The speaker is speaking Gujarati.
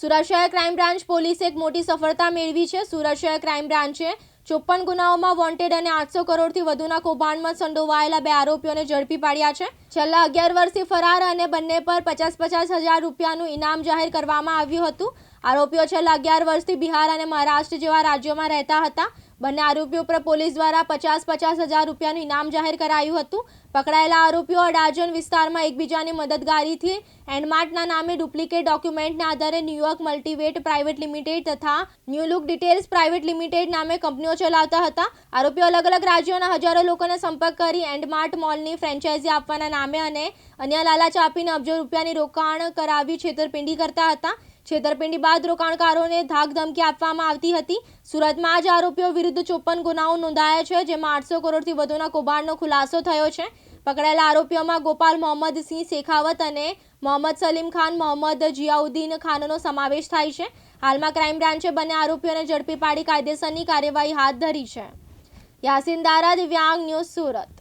સુરત શહેર ક્રાઇમ બ્રાન્ચ પોલીસે એક મોટી સફળતા મેળવી છે. સુરત શહેર ક્રાઇમ બ્રાન્ચે ચોપ્પન ગુનાઓમાં વોન્ટેડ અને આઠસો કરોડથી વધુના કૌભાંડમાં સંડોવાયેલા બે આરોપીઓને ઝડપી પાડ્યા છે. છેલ્લા અગિયાર વર્ષથી ફરાર અને બંને પર પચાસ પચાસ હજાર રૂપિયાનું ઇનામ જાહેર કરવામાં આવ્યું હતું. આરોપીઓ છેલ્લા અગિયાર વર્ષથી બિહાર અને મહારાષ્ટ્ર જેવા રાજ્યોમાં રહેતા હતા. બંને આરોપીઓ પર પોલીસ દ્વારા પચાસ પચાસ હજાર રૂપિયાનું ઇનામ જાહેર કરાયું હતું. પકડાયેલા આરોપીઓ અડાજણ વિસ્તારમાં એકબીજાની મદદગારીથી એન્ડમાર્ટના નામે ડુપ્લિકેટ ડોક્યુમેન્ટના આધારે New York multivet private limited તથા new look details private limited નામે કંપનીઓ ચલાવતા હતા. આરોપીઓ અલગ અલગ રાજ્યોના હજારો લોકોને સંપર્ક કરી એન્ડમાર્ટ મોલની ફ્રેન્ચાઇઝી આપવાના નામે અને અન્ય લાલચ આપીને અબજો રૂપિયાની રોકાણ કરાવી છેતરપિંડી કરતા હતા. છેતરપિંડી બાદ રોકાણકારોને ધાક ધમકી આપવામાં આવતી હતી. સુરતમાં આજ આરોપીઓ વિરુદ્ધ ચોપ્પન ગુનાઓ નોંધાયા છે, જેમાં આઠસો કરોડથી વધુના કૌભાંડનો ખુલાસો થયો છે. પકડાયેલા આરોપીઓમાં ગોપાલ મોહમ્મદ સિંહ શેખાવત અને મોહમ્મદ સલીમ ખાન, મોહમ્મદ જિયાઉદ્દીન ખાનનો સમાવેશ થાય છે. હાલમાં ક્રાઇમ બ્રાન્ચે બંને આરોપીઓને ઝડપી પાડી કાયદેસરની કાર્યવાહી હાથ ધરી છે. યાસીન દારા, દિવ્યાંગ ન્યૂઝ સુરત.